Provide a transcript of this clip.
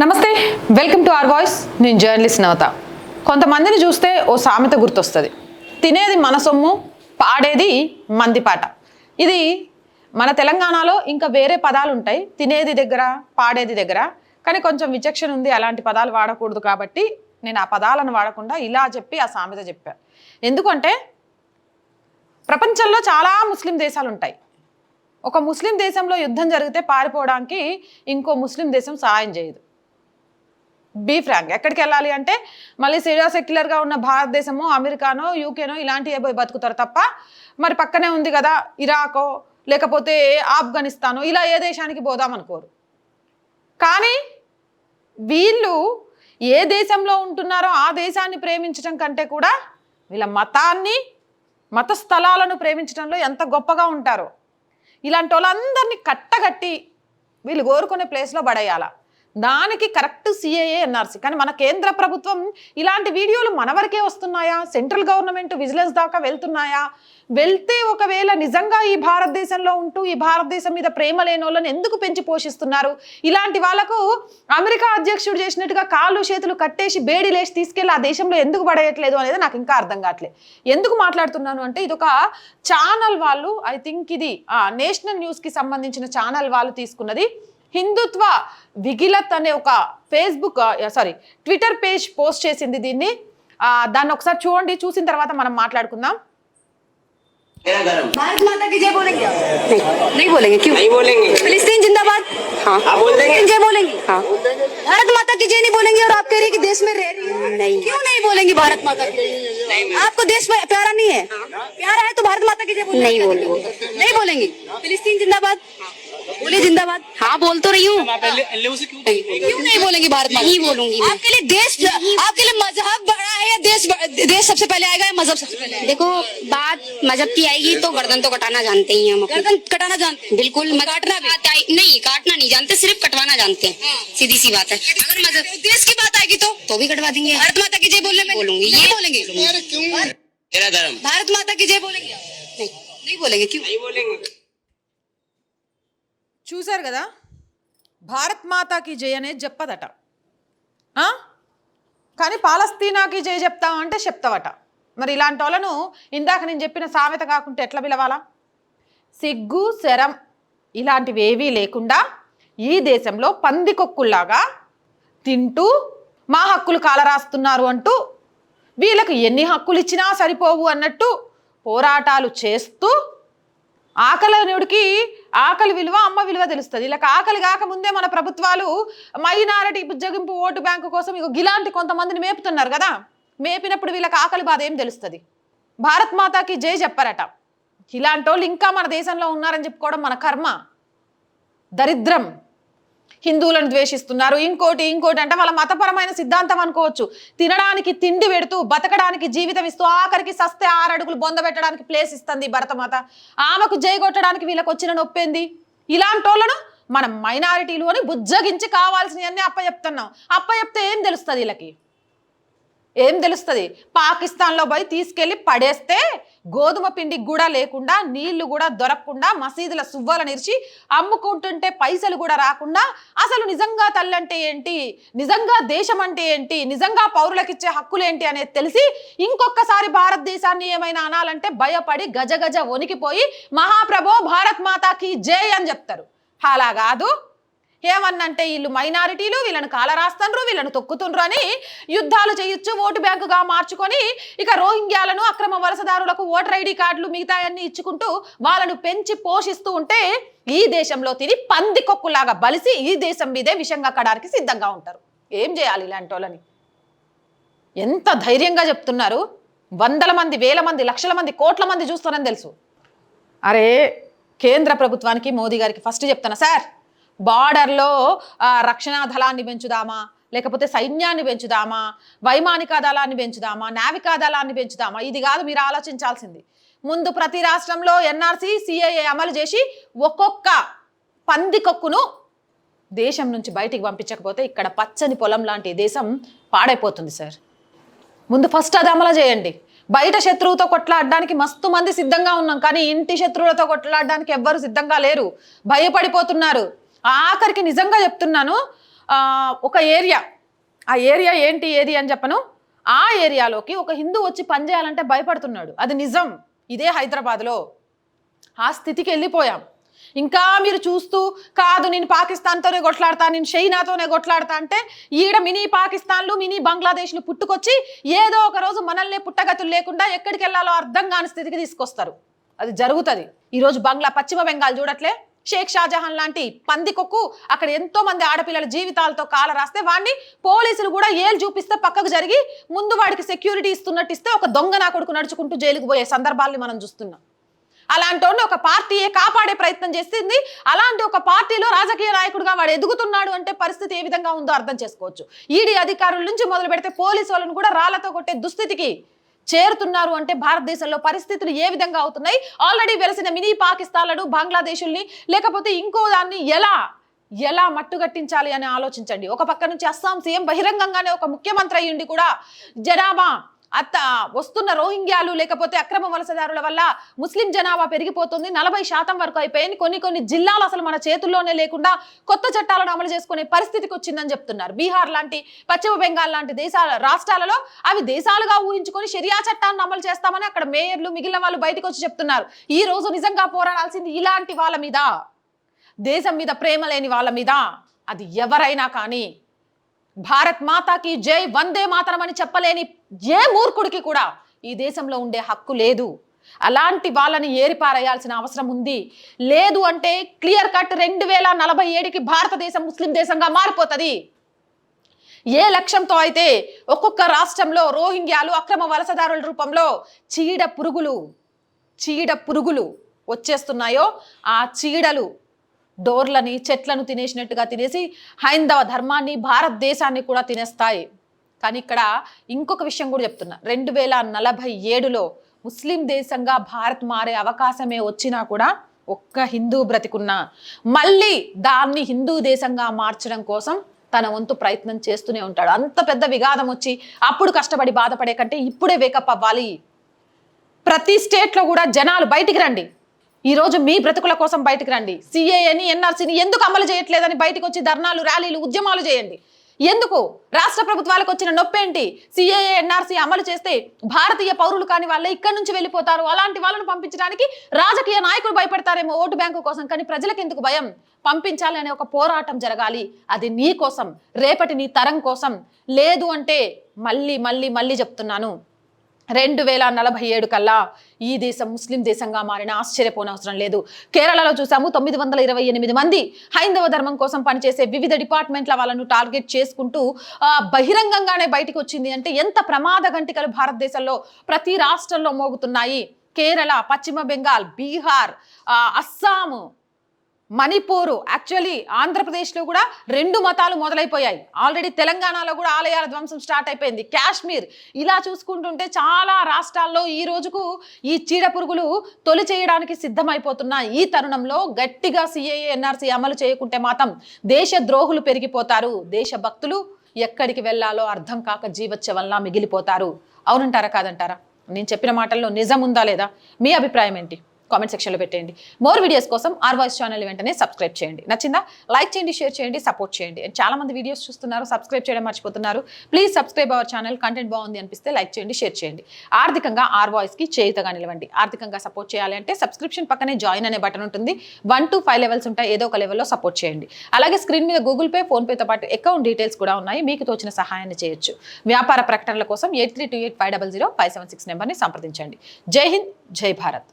నమస్తే welcome to R voice. నేను journalist Navatha. కొంతమందిని చూస్తే ఓ సామెత గుర్తొస్తుంది. తినేది మన సొమ్ము పాడేది మంది పాట. ఇది మన తెలంగాణలో ఇంకా వేరే పదాలు ఉంటాయి తినేది దగ్గర పాడేది దగ్గర. కానీ కొంచెం విచక్షణ ఉంది అలాంటి పదాలు వాడకూడదు కాబట్టి నేను ఆ పదాలను వాడకుండా ఇలా చెప్పి ఆ సామెత చెప్పాను ఎందుకంటే ప్రపంచంలో చాలా ముస్లిం దేశాలు ఉంటాయి ఒక ముస్లిం దేశంలో యుద్ధం జరిగితే పారిపోవడానికి ఇంకో ముస్లిం దేశం సహాయం చేయదు. Be frank. ఎక్కడికి వెళ్ళాలి అంటే మళ్ళీ సిరియా సెక్యులర్గా ఉన్న భారతదేశమో అమెరికానో యూకేనో ఇలాంటివే పోయి బతుకుతారు తప్ప మరి పక్కనే ఉంది కదా ఇరాకో లేకపోతే ఆఫ్ఘనిస్తానో ఇలా ఏ దేశానికి పోదామనుకోరు కానీ వీళ్ళు ఏ దేశంలో ఉంటున్నారో ఆ దేశాన్ని ప్రేమించడం కంటే కూడా వీళ్ళ మతాన్ని మత స్థలాలను ప్రేమించడంలో ఎంత గొప్పగా ఉంటారో. ఇలాంటి వాళ్ళందరినీ కట్టగట్టి వీళ్ళు కోరుకునే ప్లేస్లో పడేయాలా? దానికి కరెక్ట్ సిఏఏ ఎన్ఆర్సీ కానీ మన కేంద్ర ప్రభుత్వం ఇలాంటి వీడియోలు మన వరకే వస్తున్నాయా? సెంట్రల్ గవర్నమెంట్ విజిలెన్స్ దాకా వెళ్తున్నాయా? వెళ్తే ఒకవేళ నిజంగా ఈ భారతదేశంలో ఉంటూ ఈ భారతదేశం మీద ప్రేమ లేని వాళ్ళని ఎందుకు పెంచి పోషిస్తున్నారు? ఇలాంటి వాళ్ళకు అమెరికా అధ్యక్షుడు చేసినట్టుగా కాళ్ళు చేతులు కట్టేసి బేడి లేచి తీసుకెళ్ళి ఆ దేశంలో ఎందుకు పడేయట్లేదు అనేది నాకు ఇంకా అర్థం కావట్లేదు. ఎందుకు మాట్లాడుతున్నాను అంటే ఇది ఒక ఛానల్ వాళ్ళు ఐ థింక్ ఇది నేషనల్ న్యూస్కి సంబంధించిన ఛానల్ వాళ్ళు తీసుకున్నది. హిందుత్వ విగిలత్ అనే ఒక Facebook sorry Twitter page post చేసింది దీన్ని ఆ, దాన్ని ఒకసారి చూడండి చూసిన తర్వాత మనం మాట్లాడుకుందాం मेरा गरम भारत माता की जय बोलेंगे आप? नहीं नहीं बोलेंगे क्यों नहीं बोलेंगे फिलिस्तीन जिंदाबाद हाँ आप बोल देंगे फिलिस्तीन जय बोलेंगे हाँ भारत माता की जय नहीं बोलेंगे और आप कह रही है कि देश में रह रही है नहीं क्यों नहीं बोलेंगे भारत माता की जय? आपको देश में प्यारा नहीं है प्यारा है तो भारत माता की जय बोलेंगे नहीं बोलेंगे नहीं बोलेंगे फिलिस्तीन जिंदाबाद बोले जिंदाबाद। हाँ बोल तो रही हूँ। क्यों नहीं बोलेंगे भारत माता? नहीं बोलूँगी आपके लिए देश आपके लिए मज़हब बड़ा है या देश देश सबसे पहले आएगा या मज़हब सबसे पहले देखो बात मज़हब की आएगी तो गर्दन तो कटाना जानते ही हम गर्दन कटाना जानते बिल्कुल काटना भी नहीं काटना नहीं जानते सिर्फ़ कटवाना जानते हैं। सीधी सी बात है। अगर मज़हब देश की बात आएगी तो? तो भी कटवा देंगे। भारत माता की जय बोलने में बोलूँगी। ये बोलेंगे। मेरा गरम भारत माता की जय बोलेंगे? नहीं। नहीं बोलेंगे क्यों? नहीं बोलेंगे। చూశారు కదా? భారత్ మాతాకి జై అనేది చెప్పదట. కానీ పాలస్తీనాకి జై చెప్తామంటే చెప్తావట. మరి ఇలాంటి వాళ్ళను ఇందాక నేను చెప్పిన సామెత కాకుంటే ఎట్లా పిలవాలా? సిగ్గు శరం ఇలాంటివి ఏవీ లేకుండా ఈ దేశంలో పందికొక్కుల్లాగా తింటూ మా హక్కులు కాలరాస్తున్నారు అంటూ వీళ్ళకు ఎన్ని హక్కులు ఇచ్చినా సరిపోవు అన్నట్టు పోరాటాలు చేస్తూ ఆకలినుడికి ఆకలి విలువ అమ్మ విలువ తెలుస్తుంది. ఇలా ఆకలి కాకముందే మన ప్రభుత్వాలు మైనారిటీ బుజ్జగింపు ఓటు బ్యాంకు కోసం ఇక గిలాంటి కొంతమందిని మేపుతున్నారు కదా. మేపినప్పుడు వీళ్ళకి ఆకలి బాధ ఏం తెలుస్తుంది? భారత్ మాతాకి జై చెప్పారట. ఇలాంటి వాళ్ళు ఇంకా మన దేశంలో ఉన్నారని చెప్పుకోవడం మన కర్మ. దరిద్రం. హిందువులను ద్వేషిస్తున్నారు. ఇంకోటి ఇంకోటి అంటే వాళ్ళ మతపరమైన సిద్ధాంతం అనుకోవచ్చు. తినడానికి తిండి పెడుతూ బతకడానికి జీవితం ఇస్తూ ఆఖరికి సస్తే ఆరడుగులు బొందబెట్టడానికి బొంద పెట్టడానికి ప్లేస్ ఇస్తుంది భరతమాత. ఆమెకు జై కొట్టడానికి వీళ్ళకి వచ్చిన నొప్పింది ఇలాంటి వాళ్ళను మనం మైనారిటీలు అని బుజ్జగించి కావాల్సినవన్నీ అప్ప చెప్తున్నాం. అప్ప చెప్తే ఏం తెలుస్తుంది వీళ్ళకి? ఏం తెలుస్తుంది? పాకిస్తాన్లో పోయి తీసుకెళ్ళి పడేస్తే గోధుమ పిండికి కూడా లేకుండా నీళ్ళు కూడా దొరకకుండా మసీదుల సువ్వలను నిరిచి అమ్ముకుంటుంటే పైసలు కూడా రాకుండా అసలు నిజంగా తల్లంటే ఏంటి? నిజంగా దేశం అంటే ఏంటి? నిజంగా పౌరులకు ఇచ్చే హక్కులు ఏంటి అనేది తెలిసి ఇంకొకసారి భారతదేశాన్ని ఏమైనా అనాలంటే భయపడి గజ గజ వణికిపోయి మహాప్రభో భారత్ మాతాకి జై అని చెప్తారు. అలా కాదు. ఏమన్నంటే వీళ్ళు మైనారిటీలు వీళ్ళని కాలరాస్తుండ్రు వీళ్ళని తొక్కుతుండ్రు అని యుద్ధాలు చేయొచ్చు ఓటు బ్యాంకుగా మార్చుకొని ఇక రోహింగ్యాలను అక్రమ వలసదారులకు ఓటర్ ఐడి కార్డులు మిగతాయన్నీ ఇచ్చుకుంటూ వాళ్ళను పెంచి పోషిస్తూ ఉంటే ఈ దేశంలో తిని పంది కొక్కులాగా బలిసి ఈ దేశం మీదే విషంగా కడడానికి సిద్ధంగా ఉంటారు. ఏం చేయాలి ఇలాంటి వాళ్ళని ఎంత ధైర్యంగా చెప్తున్నారు. వందల మంది వేల మంది లక్షల మంది కోట్ల మంది చూస్తారని తెలుసు. అరే కేంద్ర ప్రభుత్వానికి మోదీ గారికి ఫస్ట్ చెప్తాను సార్ బార్డర్లో రక్షణ దళాన్ని పెంచుదామా? లేకపోతే సైన్యాన్ని పెంచుదామా? వైమానిక దళాన్ని పెంచుదామా? నావికా దళాన్ని పెంచుదామా? ఇది కాదు మీరు ఆలోచించాల్సింది. ముందు ప్రతి రాష్ట్రంలో ఎన్ఆర్సీ సిఐఏ అమలు చేసి ఒక్కొక్క పందికొక్కును దేశం నుంచి బయటికి పంపించకపోతే ఇక్కడ పచ్చని పొలం లాంటి దేశం పాడైపోతుంది సార్. ముందు ఫస్ట్ అది అమలు చేయండి. బయట శత్రువుతో కొట్లాడడానికి మస్తు మంది సిద్ధంగా ఉన్నాం కానీ ఇంటి శత్రువులతో కొట్లాడడానికి ఎవ్వరు సిద్ధంగా లేరు. భయపడిపోతున్నారు. ఆఖరికి నిజంగా చెప్తున్నాను ఒక ఏరియా ఆ ఏరియా ఏంటి ఏది అని చెప్పను. ఆ ఏరియాలోకి ఒక హిందూ వచ్చి పనిచేయాలంటే భయపడుతున్నాడు. అది నిజం. ఇదే హైదరాబాద్లో. ఆ స్థితికి వెళ్ళిపోయాం. ఇంకా మీరు చూస్తూ కాదు నేను పాకిస్తాన్తోనే కొట్లాడతా నేను చైనాతోనే కొట్లాడతా అంటే ఈడ మినీ పాకిస్తాన్లు మినీ బంగ్లాదేశ్లు పుట్టుకొచ్చి ఏదో ఒక రోజు మనల్ని పుట్టగతులు లేకుండా ఎక్కడికి వెళ్ళాలో అర్థం కాని స్థితికి తీసుకొస్తారు. అది జరుగుతుంది. ఈరోజు బంగ్లా పశ్చిమ బెంగాల్ చూడట్లే? షేక్ షాజహాన్ లాంటి పందికొక్కు అక్కడ ఎంతో మంది ఆడపిల్లల జీవితాలతో కాల రాస్తే వాడిని పోలీసులు కూడా ఏలు చూపిస్తే పక్కకు జరిగి ముందు వాడికి సెక్యూరిటీ ఇస్తున్నట్టు ఇస్తే ఒక దొంగ నా కొడుకు నడుచుకుంటూ జైలుకు పోయే సందర్భాల్ని మనం చూస్తున్నాం. అలాంటి ఒక పార్టీయే కాపాడే ప్రయత్నం చేసింది. అలాంటి ఒక పార్టీలో రాజకీయ నాయకుడిగా వాడు ఎదుగుతున్నాడు అంటే పరిస్థితి ఏ విధంగా ఉందో అర్థం చేసుకోవచ్చు. ఈడీ అధికారుల నుంచి మొదలు పెడితే పోలీసు వాళ్ళని కూడా రాళ్ళతో కొట్టే దుస్థితికి చేరుతున్నారు అంటే భారతదేశంలో పరిస్థితులు ఏ విధంగా అవుతున్నాయి? ఆల్రెడీ వెలిసిన మినీ పాకిస్తాన్లను బంగ్లాదేశుల్ని లేకపోతే ఇంకో దాన్ని ఎలా ఎలా మట్టుగట్టించాలి అని ఆలోచించండి. ఒక పక్క నుంచి అస్సాం సీఎం బహిరంగంగానే ఒక ముఖ్యమంత్రి అయ్యుండి కూడా జనాభా అత్త వస్తున్న రోహింగ్యాలు లేకపోతే అక్రమ వలసదారుల వల్ల ముస్లిం జనాభా పెరిగిపోతుంది. నలభై శాతం వరకు అయిపోయింది. కొన్ని కొన్ని జిల్లాలు అసలు మన చేతుల్లోనే లేకుండా కొత్త చట్టాలను అమలు చేసుకునే పరిస్థితికి వచ్చిందని చెప్తున్నారు. బీహార్ లాంటి పశ్చిమ బెంగాల్ లాంటి దేశాల రాష్ట్రాలలో అవి దేశాలుగా ఊహించుకొని షరియా చట్టాన్ని అమలు చేస్తామని అక్కడ మేయర్లు మిగిలిన వాళ్ళు బయటకు వచ్చి చెప్తున్నారు. ఈ రోజు నిజంగా పోరాడాల్సింది ఇలాంటి వాళ్ళ మీద. దేశం మీద ప్రేమ లేని వాళ్ళ మీద. అది ఎవరైనా కానీ భారత్ మాతాకి జై వందే మాతరం అని చెప్పలేని ఏ మూర్ఖుడికి కూడా ఈ దేశంలో ఉండే హక్కు లేదు. అలాంటి వాళ్ళని ఏరిపారేయాల్సిన అవసరం ఉంది. లేదు అంటే క్లియర్ కట్ రెండు వేల నలభై ఏడుకి భారతదేశం ముస్లిం దేశంగా మారిపోతుంది. ఏ లక్ష్యంతో అయితే ఒక్కొక్క రాష్ట్రంలో రోహింగ్యాలు అక్రమ వలసదారుల రూపంలో చీడ పురుగులు చీడ పురుగులు వచ్చేస్తున్నాయో ఆ చీడలు డోర్లని చెట్లను తినేసినట్టుగా తినేసి హైందవ ధర్మాన్ని భారతదేశాన్ని కూడా తినేస్తాయి. కానీ ఇక్కడ ఇంకొక విషయం కూడా చెప్తున్నా. రెండు వేల నలభై ఏడులో ముస్లిం దేశంగా భారత్ మారే అవకాశమే వచ్చినా కూడా ఒక్క హిందూ బ్రతికున్నా మళ్ళీ దాన్ని హిందూ దేశంగా మార్చడం కోసం తన వంతు ప్రయత్నం చేస్తూనే ఉంటాడు. అంత పెద్ద విఘాతం వచ్చి అప్పుడు కష్టపడి బాధపడే కంటే ఇప్పుడే వేకప్ అవ్వాలి. ప్రతి స్టేట్లో కూడా జనాలు బయటికి రండి. ఈ రోజు మీ బ్రతుకుల కోసం బయటకు రండి. సిఏని ఎన్ఆర్సీని ఎందుకు అమలు చేయట్లేదని బయటకు వచ్చి ధర్నాలు ర్యాలీలు ఉద్యమాలు చేయండి. ఎందుకు? రాష్ట్ర ప్రభుత్వాలకు వచ్చిన నొప్పేంటి? సిఏఏ ఎన్ఆర్సీ అమలు చేస్తే భారతీయ పౌరులు కాని వాళ్ళే ఇక్కడి నుంచి వెళ్ళిపోతారు. అలాంటి వాళ్ళను పంపించడానికి రాజకీయ నాయకులు భయపడతారేమో ఓటు బ్యాంకు కోసం. కానీ ప్రజలకు ఎందుకు భయం? పంపించాలి అనే ఒక పోరాటం జరగాలి. అది నీ కోసం రేపటి నీ తరం కోసం. లేదు అంటే మళ్ళీ మళ్ళీ మళ్ళీ చెప్తున్నాను. రెండు వేల నలభై ఏడు కల్లా ఈ దేశం ముస్లిం దేశంగా మారిన ఆశ్చర్యపోనవసరం లేదు. కేరళలో చూసాము తొమ్మిది వందల ఇరవై ఎనిమిది మంది హైందవ ధర్మం కోసం పనిచేసే వివిధ డిపార్ట్మెంట్ల వాళ్ళను టార్గెట్ చేసుకుంటూ బహిరంగంగానే బయటకు వచ్చింది అంటే ఎంత ప్రమాద గంటికలు భారతదేశంలో ప్రతి రాష్ట్రంలో మోగుతున్నాయి. కేరళ పశ్చిమ బెంగాల్ బీహార్ అస్సాము మణిపూరు. యాక్చువల్లీ ఆంధ్రప్రదేశ్లో కూడా రెండు మతాలు మొదలైపోయాయి. ఆల్రెడీ తెలంగాణలో కూడా ఆలయాల ధ్వంసం స్టార్ట్ అయిపోయింది. కాశ్మీర్ ఇలా చూసుకుంటుంటే చాలా రాష్ట్రాల్లో ఈ రోజుకు ఈ చీడ పురుగులు తొలి చేయడానికి సిద్ధమైపోతున్న ఈ తరుణంలో గట్టిగా సిఏఏ ఎన్ఆర్సీ అమలు చేయకుంటే మాత్రం దేశ ద్రోహులు పెరిగిపోతారు. దేశ భక్తులు ఎక్కడికి వెళ్ళాలో అర్థం కాక జీవచ్చవల్లా మిగిలిపోతారు. అవునంటారా కాదంటారా? నేను చెప్పిన మాటల్లో నిజం ఉందా లేదా? మీ అభిప్రాయం ఏంటి? కామెంట్ సెక్షన్లో పెట్టేయండి. మోర్ వీడియోస్ కోసం ఆర్ వాయిస్ ఛానల్ వెంటనే సబ్స్క్రైబ్ చేయండి. నచ్చిందా? లైక్ చేయండి షేర్ చేయండి సపోర్ట్ చేయండి. చాలా మంది వీడియోస్ చూస్తున్నారు సబ్స్క్రైబ్ చేయడం మర్చిపోతున్నారు. Please subscribe our channel content బాగుంది అనిపిస్తే లైక్ చేయండి షేర్ చేయండి. ఆర్థికంగా ఆర్ వాయిస్కి చేయుతగా నిలవండి. ఆర్థికంగా సపోర్ట్ చేయాలి అంటే సబ్స్క్రిప్షన్ పక్కనే జాయిన్ అనే బటన్ ఉంటుంది. వన్ టు ఫైవ్ లెవెల్స్ ఉంటాయి. ఏదో ఒక లెవెల్లో సపోర్ట్ చేయండి. అలాగే స్క్రీన్ మీద గూగుల్ పే ఫోన్పేతో పాటు అకౌంట్ డీటెయిల్స్ కూడా ఉన్నాయి. మీకు తోచిన సహాయాన్ని చేయొచ్చు. వ్యాపార ప్రకటనల కోసం eight three two eight five double zero five seven six నెంబర్ని సంప్రదించండి. జై హింద్ జై భారత్.